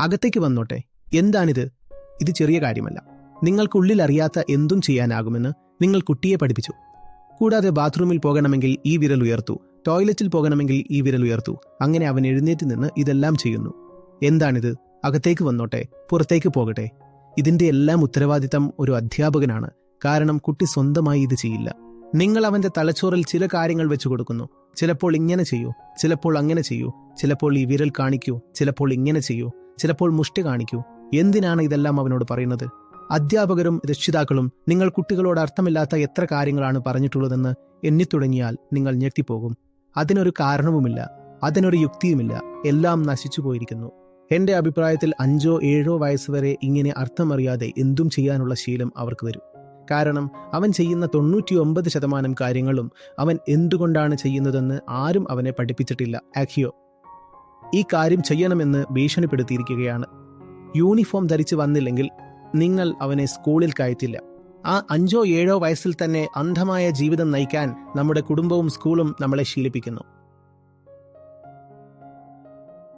അകത്തേക്ക് വന്നോട്ടെ. എന്താണിത്? ഇത് ചെറിയ കാര്യമല്ല. നിങ്ങൾക്കുള്ളിൽ അറിയാത്ത എന്തും ചെയ്യാനാകുമെന്ന് നിങ്ങൾ കുട്ടിയെ പഠിപ്പിച്ചു. കൂടാതെ ബാത്റൂമിൽ പോകണമെങ്കിൽ ഈ വിരൽ ഉയർത്തു. ടോയ്ലറ്റിൽ പോകണമെങ്കിൽ ഈ വിരൽ ഉയർത്തു. അങ്ങനെ അവൻ എഴുന്നേറ്റ് നിന്ന് ഇതെല്ലാം ചെയ്യുന്നു. എന്താണിത്? അകത്തേക്ക് വന്നോട്ടെ. പുറത്തേക്ക് പോകട്ടെ. ഇതിന്റെ എല്ലാം ഉത്തരവാദിത്തം ഒരു അധ്യാപകനാണ്. കാരണം കുട്ടി സ്വന്തമായി ഇത് ചെയ്യില്ല. നിങ്ങൾ അവന്റെ തലച്ചോറിൽ ചില കാര്യങ്ങൾ വെച്ചു കൊടുക്കുന്നു. ചിലപ്പോൾ ഇങ്ങനെ ചെയ്യൂ ചിലപ്പോൾ അങ്ങനെ ചെയ്യൂ ചിലപ്പോൾ ഈ വിരൽ കാണിക്കൂ ചിലപ്പോൾ ഇങ്ങനെ ചെയ്യൂ. ചിലപ്പോൾ മുഷ്ടി കാണിക്കൂ. എന്തിനാണ് ഇതെല്ലാം അവനോട് പറയുന്നത്? അധ്യാപകരും രക്ഷിതാക്കളും നിങ്ങൾ കുട്ടികളോട് അർത്ഥമില്ലാത്ത എത്ര കാര്യങ്ങളാണ് പറഞ്ഞിട്ടുള്ളതെന്ന് എണ്ണിത്തുടങ്ങിയാൽ നിങ്ങൾ ഞെട്ടിപ്പോകും. അതിനൊരു കാരണവുമില്ല അതിനൊരു യുക്തിയുമില്ല എല്ലാം നശിച്ചു പോയിരിക്കുന്നു. എന്റെ അഭിപ്രായത്തിൽ അഞ്ചോ ഏഴോ വയസ്സ് വരെ ഇങ്ങനെ അർത്ഥമറിയാതെ എന്തും ചെയ്യാനുള്ള ശീലം അവർക്ക് വരും. കാരണം അവൻ ചെയ്യുന്ന തൊണ്ണൂറ്റി ഒമ്പത് ശതമാനം കാര്യങ്ങളും അവൻ എന്തുകൊണ്ടാണ് ചെയ്യുന്നതെന്ന് ആരും അവനെ പഠിപ്പിച്ചിട്ടില്ല. ആഖിയോ ഈ കാര്യം ചെയ്യണമെന്ന് ഭീഷണിപ്പെടുത്തിയിരിക്കുകയാണ്. യൂണിഫോം ധരിച്ചു വന്നില്ലെങ്കിൽ നിങ്ങൾ അവനെ സ്കൂളിൽ കയറ്റില്ല. ആ അഞ്ചോ ഏഴോ വയസ്സിൽ തന്നെ അന്ധമായ ജീവിതം നയിക്കാൻ നമ്മുടെ കുടുംബവും സ്കൂളും നമ്മളെ ശീലിപ്പിക്കുന്നു.